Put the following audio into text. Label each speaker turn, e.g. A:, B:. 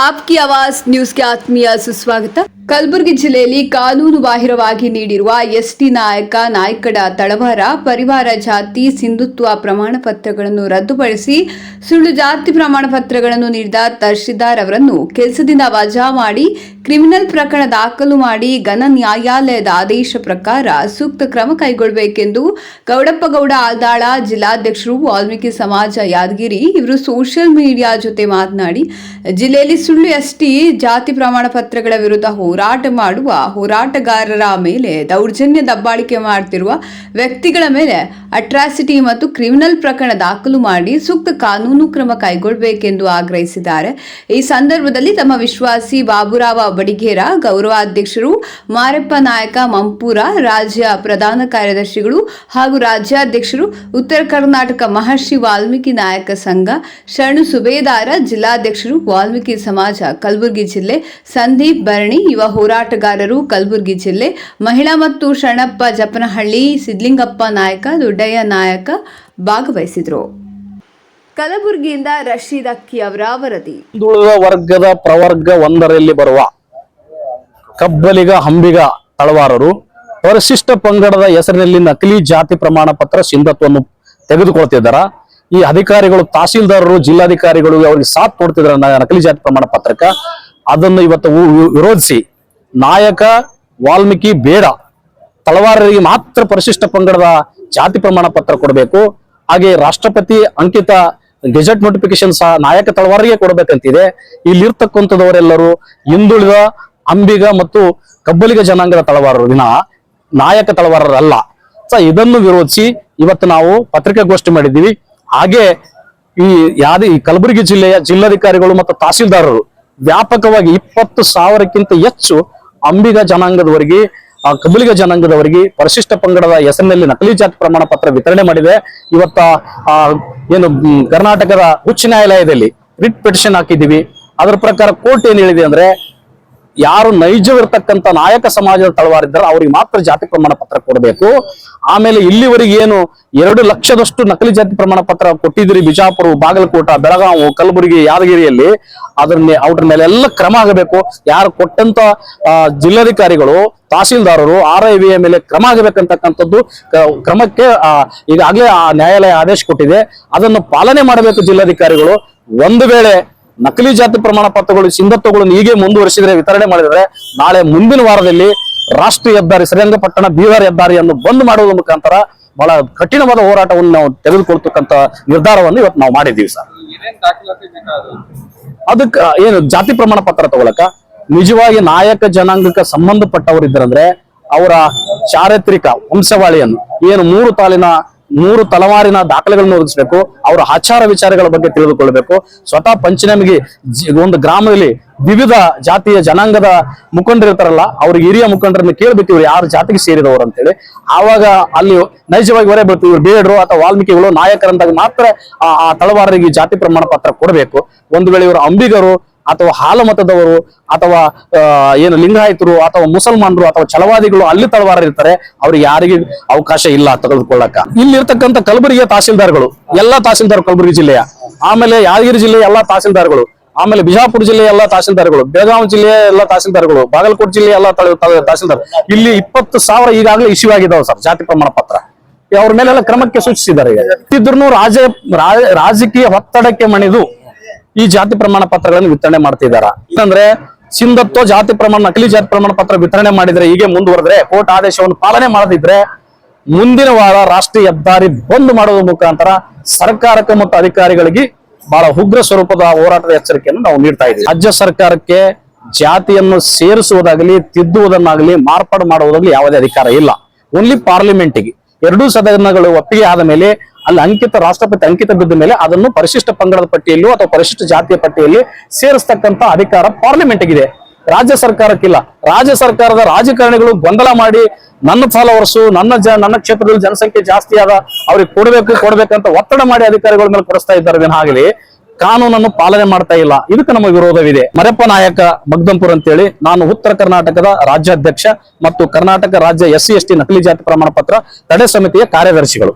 A: ಆಪ್ಕಿ ಆವಾಸ್ ನ್ಯೂಸ್ಗೆ ಆತ್ಮೀಯ ಸುಸ್ವಾಗತ ಕಲಬುರಗಿ ಜಿಲ್ಲೆಯಲ್ಲಿ ಕಾನೂನು ಬಾಹಿರವಾಗಿ ನೀಡಿರುವ ಎಸ್ಟಿ ನಾಯಕ ನಾಯಕಡ ತಳವಾರ ಪರಿವಾರ ಜಾತಿ, ಸಿಂಧುತ್ವ ಪ್ರಮಾಣ ಪತ್ರಗಳನ್ನು ರದ್ದುಪಡಿಸಿ ಸುಳ್ಳು ಜಾತಿ ಪ್ರಮಾಣ ಪತ್ರಗಳನ್ನು ನೀಡಿದ ತಹಶೀಲ್ದಾರ್ ಅವರನ್ನು ಕೆಲಸದಿಂದ ವಜಾ ಮಾಡಿ ಕ್ರಿಮಿನಲ್ ಪ್ರಕರಣ ದಾಖಲು ಮಾಡಿ ಘನ ನ್ಯಾಯಾಲಯದ ಆದೇಶ ಪ್ರಕಾರ ಸೂಕ್ತ ಕ್ರಮ ಕೈಗೊಳ್ಳಬೇಕೆಂದು ಗೌಡಪ್ಪಗೌಡ ಆಲ್ದಾಳ ಜಿಲ್ಲಾಧ್ಯಕ್ಷರು, ವಾಲ್ಮೀಕಿ ಸಮಾಜ ಯಾದಗಿರಿ ಇವರು ಸೋಷಿಯಲ್ ಮೀಡಿಯಾ ಜೊತೆ ಮಾತನಾಡಿ, ಜಿಲ್ಲೆಯಲ್ಲಿ ಸುಳ್ಳು ಎಸ್ಟಿ ಜಾತಿ ಪ್ರಮಾಣ ಪತ್ರಗಳ ವಿರುದ್ಧ ಮಾಡುವ ಹೋರಾಟಗಾರರ ಮೇಲೆ ದೌರ್ಜನ್ಯ ದಬ್ಬಾಳಿಕೆ ಮಾಡ್ತಿರುವ ವ್ಯಕ್ತಿಗಳ ಮೇಲೆ ಅಟ್ರಾಸಿಟಿ ಮತ್ತು ಕ್ರಿಮಿನಲ್ ಪ್ರಕರಣ ದಾಖಲು ಮಾಡಿ ಸೂಕ್ತ ಕಾನೂನು ಕ್ರಮ ಕೈಗೊಳ್ಳಬೇಕೆಂದು ಆಗ್ರಹಿಸಿದ್ದಾರೆ. ಈ ಸಂದರ್ಭದಲ್ಲಿ ತಮ್ಮ ವಿಶ್ವಾಸಿ ಬಾಬುರಾವ ಬಡಿಗೇರ, ಗೌರವಾಧ್ಯಕ್ಷರು ಮಾರಪ್ಪ ನಾಯಕ ಮಂಪುರ, ರಾಜ್ಯ ಪ್ರಧಾನ ಕಾರ್ಯದರ್ಶಿಗಳು ಹಾಗೂ ರಾಜ್ಯಾಧ್ಯಕ್ಷರು, ಉತ್ತರ ಕರ್ನಾಟಕ ಮಹರ್ಷಿ ವಾಲ್ಮೀಕಿ ನಾಯಕ ಸಂಘ, ಶರಣು ಸುಬೇದಾರ, ಜಿಲ್ಲಾಧ್ಯಕ್ಷರು ವಾಲ್ಮೀಕಿ ಸಮಾಜ, ಕಲಬುರಗಿ ಜಿಲ್ಲೆ ಸಂದೀಪ್ ಭರಣಿ, ಯುವ ಹೋರಾಟಗಾರರು ಕಲಬುರಗಿ ಜಿಲ್ಲೆ. ಮಹಿಳಾ ಮತ್ತು ಶರಣಪ್ಪ ಜಪನಹಳ್ಳಿ ಸಿದ್ಲಿಂಗಪ್ಪ ನಾಯಕ, ದೊಡ್ಡಯ್ಯ ನಾಯಕ ಭಾಗವಹಿಸಿದರು. ಕಲಬುರಗಿಯಿಂದ ರಶೀದ್ ಅಕ್ಕಿ ಅವರ ವರದಿ.
B: ವರ್ಗದ ಪ್ರವರ್ಗ ಒಂದರಲ್ಲಿ ಬರುವ ಕಬ್ಬಲಿಗ, ಹಂಬಿಗ ತಳವಾರರು ಪರಿಶಿಷ್ಟ ಪಂಗಡದ ಹೆಸರಿನಲ್ಲಿ ನಕಲಿ ಜಾತಿ ಪ್ರಮಾಣ ಪತ್ರ ಸಿಂಧತ್ವವನ್ನು ತೆಗೆದುಕೊಳ್ತಿದ್ದಾರೆ? ಈ ಅಧಿಕಾರಿಗಳು ತಹಸೀಲ್ದಾರರು, ಜಿಲ್ಲಾಧಿಕಾರಿಗಳು ಅವರಿಗೆ ಸಾಥ್ ಕೊಡ್ತಿದ್ದಾರೆ? ನಕಲಿ ಜಾತಿ ಪ್ರಮಾಣ ಪತ್ರಕ್ಕ? ಅದನ್ನು ಇವತ್ತು ವಿರೋಧಿಸಿ ನಾಯಕ ವಾಲ್ಮೀಕಿ ಬೇಡ. ತಳವಾರರಿಗೆ ಮಾತ್ರ ಪರಿಶಿಷ್ಟ ಪಂಗಡದ ಜಾತಿ ಪ್ರಮಾಣ ಪತ್ರ ಕೊಡಬೇಕು. ಹಾಗೆ ರಾಷ್ಟ್ರಪತಿ ಅಂಕಿತ ಗೆಜೆಟ್ ನೋಟಿಫಿಕೇಶನ್ ಸಹ ನಾಯಕ ತಳವಾರರಿಗೆ ಕೊಡಬೇಕಂತಿದೆ. ಇಲ್ಲಿರ್ತಕ್ಕಂಥದವರೆಲ್ಲರೂ ಹಿಂದುಳಿದ ಅಂಬಿಗ ಮತ್ತು ಕಬ್ಬಲಿಗ ಜನಾಂಗದ ತಳವಾರರು. ದಿನ ನಾಯಕ ತಳವಾರರಲ್ಲ. ಸೊ, ಇದನ್ನು ವಿರೋಧಿಸಿ ಇವತ್ತು ನಾವು ಪತ್ರಿಕಾಗೋಷ್ಠಿ ಮಾಡಿದ್ದೀವಿ. ಹಾಗೆ ಈ ಯಾದಿ ಈ ಕಲಬುರಗಿ ಜಿಲ್ಲೆಯ ಜಿಲ್ಲಾಧಿಕಾರಿಗಳು ಮತ್ತು ತಹಸೀಲ್ದಾರರು ವ್ಯಾಪಕವಾಗಿ ಇಪ್ಪತ್ತು ಸಾವಿರಕ್ಕಿಂತ ಹೆಚ್ಚು ಅಂಬಿಗ ಜನಾಂಗದವರಿಗೆ, ಆ ಕಬ್ಬಲಿಗ ಜನಾಂಗದವರಿಗೆ ಪರಿಶಿಷ್ಟ ಪಂಗಡದ ಹೆಸರಿನಲ್ಲಿ ನಕಲಿ ಜಾತಿ ಪ್ರಮಾಣ ಪತ್ರ ವಿತರಣೆ ಮಾಡಿದೆ. ಇವತ್ತ, ಆ, ಏನು ಕರ್ನಾಟಕದ ಉಚ್ಚ ನ್ಯಾಯಾಲಯದಲ್ಲಿ ರಿಟ್ ಪಿಟಿಷನ್ ಹಾಕಿದ್ದೀವಿ. ಅದರ ಪ್ರಕಾರ ಕೋರ್ಟ್ ಏನ್ ಹೇಳಿದೆ ಅಂದ್ರೆ ಯಾರು ನೈಜವಿರ್ತಕ್ಕಂಥ ನಾಯಕ ಸಮಾಜದ ತಳವಾರಿದ್ದಾರೆ ಅವ್ರಿಗೆ ಮಾತ್ರ ಜಾತಿ ಪ್ರಮಾಣ ಪತ್ರ ಕೊಡಬೇಕು. ಆಮೇಲೆ ಇಲ್ಲಿವರೆಗೆ ಏನು ಎರಡು ಲಕ್ಷದಷ್ಟು ನಕಲಿ ಜಾತಿ ಪ್ರಮಾಣ ಪತ್ರ ಕೊಟ್ಟಿದ್ದೀರಿ ಬಿಜಾಪುರ, ಬಾಗಲಕೋಟ ಬೆಳಗಾವಿ ಕಲಬುರಗಿ, ಯಾದಗಿರಿಯಲ್ಲಿ. ಅದ್ರ ಅವ್ರ ಮೇಲೆ ಎಲ್ಲ ಕ್ರಮ ಆಗಬೇಕು. ಯಾರು ಕೊಟ್ಟಂತ ಜಿಲ್ಲಾಧಿಕಾರಿಗಳು, ತಹಸೀಲ್ದಾರರು ಆರ್ ಐ ವಿಯ ಮೇಲೆ ಕ್ರಮ ಆಗಬೇಕಂತಕ್ಕಂಥದ್ದು ಕ್ರಮಕ್ಕೆ ಈಗಾಗಲೇ ಆ ನ್ಯಾಯಾಲಯ ಆದೇಶ ಕೊಟ್ಟಿದೆ. ಅದನ್ನು ಪಾಲನೆ ಮಾಡಬೇಕು ಜಿಲ್ಲಾಧಿಕಾರಿಗಳು. ಒಂದು ವೇಳೆ ನಕಲಿ ಜಾತಿ ಪ್ರಮಾಣ ಪತ್ರಗಳು ಸಿಂಧತ್ವಗಳನ್ನು ಹೀಗೆ ಮುಂದುವರಿಸಿದ್ರೆ ವಿತರಣೆ ಮಾಡಿದ್ರೆ ನಾಳೆ ಮುಂದಿನ ವಾರದಲ್ಲಿ ರಾಷ್ಟ್ರೀಯ ಹೆದ್ದಾರಿ ಶ್ರೀರಂಗಪಟ್ಟಣ ಬೀದರ್ ಹೆದ್ದಾರಿಯನ್ನು ಬಂದ್ ಮಾಡುವುದರ ಮುಖಾಂತರ ಬಹಳ ಕಠಿಣವಾದ ಹೋರಾಟವನ್ನು ನಾವು ತೆಗೆದುಕೊಳ್ತಕ್ಕಂತ ನಿರ್ಧಾರವನ್ನು ಇವತ್ತು ನಾವು ಮಾಡಿದ್ದೀವಿ ಸರ್. ಅದಕ್ಕೆ ಏನು ಜಾತಿ ಪ್ರಮಾಣ ಪತ್ರ ತಗೊಳಕ? ನಿಜವಾಗಿ ನಾಯಕ ಜನಾಂಗಕ್ಕೆ ಸಂಬಂಧಪಟ್ಟವರು ಇದ್ರಂದ್ರೆ ಅವರ ಚಾರಿತ್ರಿಕ ವಂಶವಾಳಿಯನ್ನು ಏನು ಮೂರು ತಾಲಿನ ಮೂರು ತಲೆಮಾರಿನ ದಾಖಲೆಗಳನ್ನು ಒದಗಿಸಬೇಕು. ಅವರ ಆಚಾರ ವಿಚಾರಗಳ ಬಗ್ಗೆ ತಿಳಿದುಕೊಳ್ಳಬೇಕು. ಸ್ವತಃ ಪಂಚನಮಿಗೆ ಒಂದು ಗ್ರಾಮದಲ್ಲಿ ವಿವಿಧ ಜಾತಿಯ ಜನಾಂಗದ ಮುಖಂಡರಿರ್ತಾರಲ್ಲ ಅವ್ರಿಗೆ ಹಿರಿಯ ಮುಖಂಡರನ್ನು ಕೇಳ್ಬೇಕು ಇವ್ರು ಯಾರು ಜಾತಿಗೆ ಸೇರಿದವರು ಅಂತೇಳಿ, ಆವಾಗ ಅಲ್ಲಿ ನೈಜವಾಗಿ ಹೊರೆ ಇವ್ರು ಬೇಡರು ಅಥವಾ ವಾಲ್ಮೀಕಿಗಳು ನಾಯಕರಂದಾಗ ಮಾತ್ರ ಆ ತಳವಾರರಿಗೆ ಜಾತಿ ಪ್ರಮಾಣ ಪತ್ರ ಕೊಡಬೇಕು. ಒಂದು ವೇಳೆ ಇವರು ಅಂಬಿಗರು ಅಥವಾ ಹಾಲು ಮತದವರು, ಅಥವಾ ಏನು ಲಿಂಗಾಯತರು, ಅಥವಾ ಮುಸಲ್ಮಾನರು, ಅಥವಾ ಛಲವಾದಿಗಳು ಅಲ್ಲಿ ತಳವಾರ ಇರ್ತಾರೆ, ಅವ್ರಿಗೆ ಯಾರಿಗೆ ಅವಕಾಶ ಇಲ್ಲ ಇಲ್ಲಿ ಇರ್ತಕ್ಕಂಥ ಕಲಬುರಗಿಯ ತಹಸೀಲ್ದಾರ್ಗಳು, ಎಲ್ಲಾ ತಹಸೀಲ್ದಾರ್ ಕಲಬುರಗಿ ಜಿಲ್ಲೆಯ, ಆಮೇಲೆ ಯಾದಗಿರಿ ಜಿಲ್ಲೆಯ ಎಲ್ಲಾ ತಹಸೀಲ್ದಾರ್ಗಳು, ಆಮೇಲೆ ಬಿಜಾಪುರ ಜಿಲ್ಲೆಯ ಎಲ್ಲಾ ತಹಸೀಲ್ದಾರ್ಗಳು ಬೆಳಗಾವಿ ಜಿಲ್ಲೆಯ ಎಲ್ಲಾ ತಹಸೀಲ್ದಾರ್ಗಳು, ಬಾಗಲಕೋಟೆ ಜಿಲ್ಲೆಯ ಎಲ್ಲಾ ತಹಸೀಲ್ದಾರ್. ಇಲ್ಲಿ ಇಪ್ಪತ್ತು ಸಾವಿರ ಈಗಾಗಲೇ ಇಶ್ಯೂ ಆಗಿದಾವೆ ಸರ್, ಜಾತಿ ಪ್ರಮಾಣ ಪತ್ರ. ಅವ್ರ ಮೇಲೆಲ್ಲ ಕ್ರಮಕ್ಕೆ ಸೂಚಿಸಿದ್ದಾರೆ ಈಗ. ರಾಜ, ರಾಜಕೀಯ ಒತ್ತಡಕ್ಕೆ ಮಣಿದು ಈ ಜಾತಿ ಪ್ರಮಾಣ ಪತ್ರಗಳನ್ನು ವಿತರಣೆ ಮಾಡ್ತಿದಾರ. ಅಂದ್ರೆ ಸಿಂಧತ್ವ ಜಾತಿ ಪ್ರಮಾಣ, ನಕಲಿ ಜಾತಿ ಪ್ರಮಾಣ ಪತ್ರ ವಿತರಣೆ ಮಾಡಿದ್ರೆ ಹೀಗೆ ಮುಂದುವರೆದ್ರೆ ಕೋರ್ಟ್ ಆದೇಶವನ್ನು ಪಾಲನೆ ಮಾಡದಿದ್ರೆ ಮುಂದಿನ ವಾರ ರಾಷ್ಟ್ರೀಯ ಹೆದ್ದಾರಿ ಬಂದ್ ಮಾಡುವ ಮುಖಾಂತರ ಸರ್ಕಾರಕ್ಕೆ ಮತ್ತು ಅಧಿಕಾರಿಗಳಿಗೆ ಬಹಳ ಉಗ್ರ ಸ್ವರೂಪದ ಹೋರಾಟದ ಎಚ್ಚರಿಕೆಯನ್ನು ನಾವು ನೀಡ್ತಾ ಇದ್ದೀವಿ. ರಾಜ್ಯ ಸರ್ಕಾರಕ್ಕೆ ಜಾತಿಯನ್ನು ಸೇರಿಸುವುದಾಗಲಿ, ತಿದ್ದುವುದನ್ನಾಗಲಿ, ಮಾರ್ಪಾಡು ಮಾಡುವುದಾಗಲಿ ಯಾವುದೇ ಅಧಿಕಾರ ಇಲ್ಲ. ಓನ್ಲಿ ಪಾರ್ಲಿಮೆಂಟ್ಗೆ ಎರಡೂ ಸದನಗಳು ಒಪ್ಪಿಗೆ ಆದ ಮೇಲೆ ಅಲ್ಲಿ ಅಂಕಿತ ರಾಷ್ಟ್ರಪತಿ ಅಂಕಿತ ಬಿದ್ದ ಮೇಲೆ ಅದನ್ನು ಪರಿಶಿಷ್ಟ ಪಂಗಡದ ಪಟ್ಟಿಯಲ್ಲೂ ಅಥವಾ ಪರಿಶಿಷ್ಟ ಜಾತಿಯ ಪಟ್ಟಿಯಲ್ಲಿ ಸೇರಿಸ್ತಕ್ಕಂತ ಅಧಿಕಾರ ಪಾರ್ಲಿಮೆಂಟ್ ಇದೆ. ರಾಜ್ಯ ಸರ್ಕಾರಕ್ಕಿಲ್ಲ. ರಾಜ್ಯ ಸರ್ಕಾರದ ರಾಜಕಾರಣಿಗಳು ಗೊಂದಲ ಮಾಡಿ ನನ್ನ ಫಾಲೋವರ್ಸು ನನ್ನ ಜ, ನನ್ನ ಕ್ಷೇತ್ರದಲ್ಲಿ ಜನಸಂಖ್ಯೆ ಜಾಸ್ತಿ ಆದ ಅವ್ರಿಗೆ ಕೊಡಬೇಕು ಕೊಡಬೇಕಂತ ಒತ್ತಡ ಮಾಡಿ ಅಧಿಕಾರಿಗಳ ಮೇಲೆ ಕೊಡಿಸ್ತಾ ಇದ್ದಾರೆ ಆಗಲಿ, ಕಾನೂನನ್ನು ಪಾಲನೆ ಮಾಡ್ತಾ ಇಲ್ಲ. ಇದಕ್ಕೆ ನಮ್ಮ ವಿರೋಧವಿದೆ. ಮರಪ್ಪ ನಾಯಕ ಮಗ್ದಂಪುರ್ ಅಂತೇಳಿ ನಾನು ಉತ್ತರ ಕರ್ನಾಟಕದ ರಾಜ್ಯಾಧ್ಯಕ್ಷ ಮತ್ತು ಕರ್ನಾಟಕ ರಾಜ್ಯ ಎಸ್ ಸಿ ಎಸ್ ಟಿ ನಕಲಿ ಜಾತಿ ಪ್ರಮಾಣ ಪತ್ರ ತಡೆ ಸಮಿತಿಯ ಕಾರ್ಯದರ್ಶಿಗಳು.